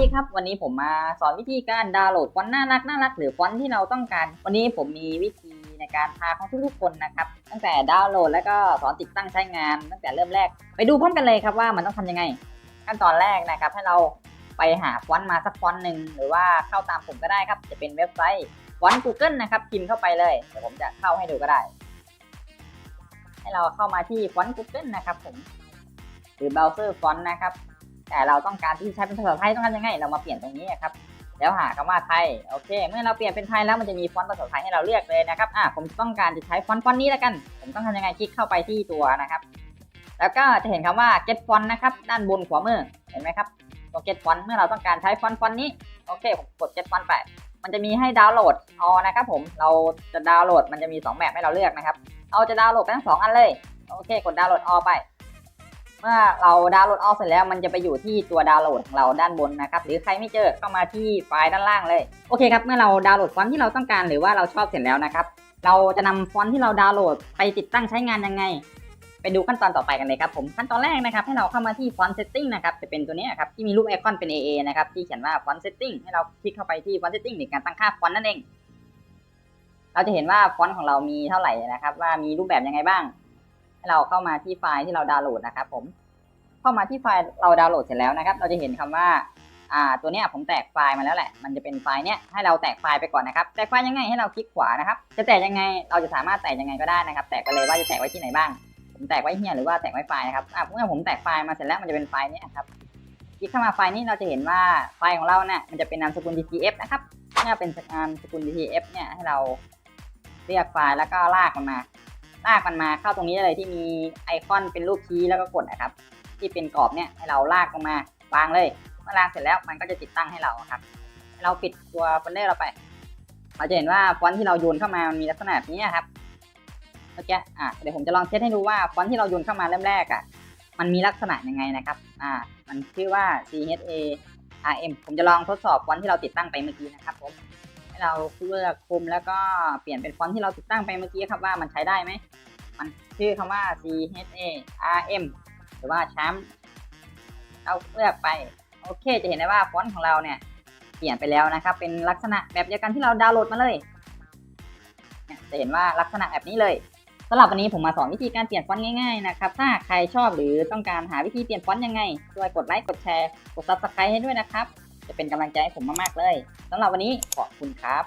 ดีครับ วันนี้ผมมาสอนวิธีการดาวน์โหลดฟอนต์น่ารักน่ารักหรือฟอนต์ที่เราต้องการ วันนี้ผมมีวิธีในการพาของทุกๆคนนะครับ ตั้งแต่ดาวน์โหลดแล้วก็สอนติดตั้งใช้งาน ตั้งแต่เริ่มแรก ไปดูพร้อมกันเลยครับว่ามันต้องทำยังไง ขั้นตอนแรกนะครับ ให้เราไปหาฟอนต์มาสักฟอนต์หนึ่งหรือว่าเข้าตามผมก็ได้ครับ จะเป็นเว็บไซต์ฟอนต์ Google นะครับพิมพ์เข้าไปเลยเดี๋ยวผมจะเข้าให้ดูก็ได้ ให้เราเข้ามาที่ฟอนต์ Google นะครับผมหรือเบราว์เซอร์ฟอนต์นะครับ แต่เราต้องการที่ใช้เป็นภาษาไทยต้องทำยังไงเรามาเปลี่ยนตรงนี้ครับแล้วหาคำว่าไทยโอเค เมื่อเราเปลี่ยนเป็นไทยแล้วมันจะมีฟอนต์ภาษาไทยให้เราเลือกเลยนะครับอ่าผมต้องการจะใช้ฟอนต์ฟอนต์นี้แล้วกัน ผมต้องทำยังไงคลิกเข้าไปที่ตัวนะครับ แล้วก็จะเห็นคำว่า get font นะครับด้านบนขวามือเห็นไหมครับตัว get font เมื่อเราต้องการใช้ฟอนต์ฟอนต์นี้โอเคผมกด get font ไปมันจะมีให้ดาวน์โหลดเอานะครับผมเราจะดาวน์โหลดมันจะมี2แบบให้เราเลือกนะครับเราจะดาวน์โหลดทั้งสองอันเลยโอเค กดดาวน์โหลดออไป เมื่อเราดาวน์โหลดออกเสร็จแล้วมันจะไปอยู่ที่ตัวดาวน์โหลดของเราด้านบนนะครับ หรือใครไม่เจอเข้ามาที่ไฟล์ด้านล่างเลย โอเคครับ เมื่อเราดาวน์โหลดฟอนต์ที่เราต้องการหรือว่าเราชอบเสร็จแล้วนะครับ เราจะนำฟอนต์ที่เราดาวน์โหลดไปติดตั้งใช้งานยังไง ไปดูขั้นตอนต่อไปกันเลยครับผม ขั้นตอนแรกนะครับ ให้เราเข้ามาที่ฟอนต์เซตติ้งนะครับ จะเป็นตัวนี้ครับที่มีรูปไอคอนเป็น AA นะครับ ที่เขียนว่าฟอนต์เซตติ้งให้เราคลิกเข้าไปที่ฟอนต์เซตติ้งในการตั้งค่าฟอนต์นั่นเอง เราจะเห็นว่าฟอนต์ของเรามีเท่าไหร่นะครับ ว่ามีรูปแบบยังไงบ้าง ให้เราเข้ามาที่ไฟล์ที่เราดาวน์โหลดนะครับผมเข้ามาที่ไฟล์เราดาวน์โหลดเสร็จแล้วนะครับ เราจะเห็นคำว่าอ่าตัวเนี้ยผมแตกไฟล์มาแล้วแหละ มันจะเป็นไฟล์เนี้ยให้เราแตกไฟล์ไปก่อนนะครับ แตกไฟล์ยังไงให้เราคลิกขวานะครับ จะแตกยังไงเราจะสามารถแตกยังไงก็ได้นะครับ แตกไปเลยว่าจะแตกไว้ที่ไหนบ้าง ผมแตกไว้เฮียหรือว่าแตกไว้ไฟล์นะครับอ่าเมื่อผมแตกไฟล์มาเสร็จแล้วมันจะเป็นไฟล์เนี้ยครับ คลิกเข้ามาไฟล์นี้เราจะเห็นว่าไฟล์ของเราเนี่ยมันจะเป็นนามสกุล DTF นะครับเมื่อเป็นนามสกุล DTF เนี่ยให้เราเรียกไฟล์แล้วก็ลากมันมา ลากมันมาเข้าตรงนี้เลยที่มีไอคอนเป็นรูปชี้แล้วก็กดนะครับ ที่เป็นกรอบเนี่ยให้เราลากลงมาวางเลยเมื่อลากเสร็จแล้วมันก็จะติดตั้งให้เราครับ เราปิดตัวโฟลเดอร์เราไป เราจะเห็นว่าฟอนต์ที่เราโยนเข้ามามันมีลักษณะแบบนี้ครับเมื่อกี้อะเดี๋ยวผมจะลองเทสให้ดูว่าฟอนต์ที่เราโยนเข้ามาเริ่มแรกอะมันมีลักษณะยังไงนะครับ อ่า มันชื่อว่า CHA RM ผมจะลองทดสอบฟอนต์ที่เราติดตั้งไปเมื่อกี้นะครับผม ให้เราเลือกคุมแล้วก็เปลี่ยนเป็นฟอนต์ที่เราติดตั้งไปเมื่อกี้ครับว่ามันใช้ได้ไหม มันชื่อคำว่า CHA RM หรือว่าแชมป์เราเลือกไป โอเค จะเห็นได้ว่าฟอนต์ของเราเนี่ยเปลี่ยนไปแล้วนะครับ เป็นลักษณะแบบเดียวกันที่เราดาวน์โหลดมาเลยเนี่ยจะเห็นว่าลักษณะแบบนี้เลยสำหรับวันนี้ผมมาสอนวิธีการเปลี่ยนฟอนต์ง่ายๆนะครับ ถ้าใครชอบหรือต้องการหาวิธีเปลี่ยนฟอนต์ยังไงช่วยกดไลค์กดแชร์กด subscribe ให้ด้วยนะครับ จะเป็นกำลังใจให้ผมมากๆเลยสำหรับวันนี้ขอบคุณครับ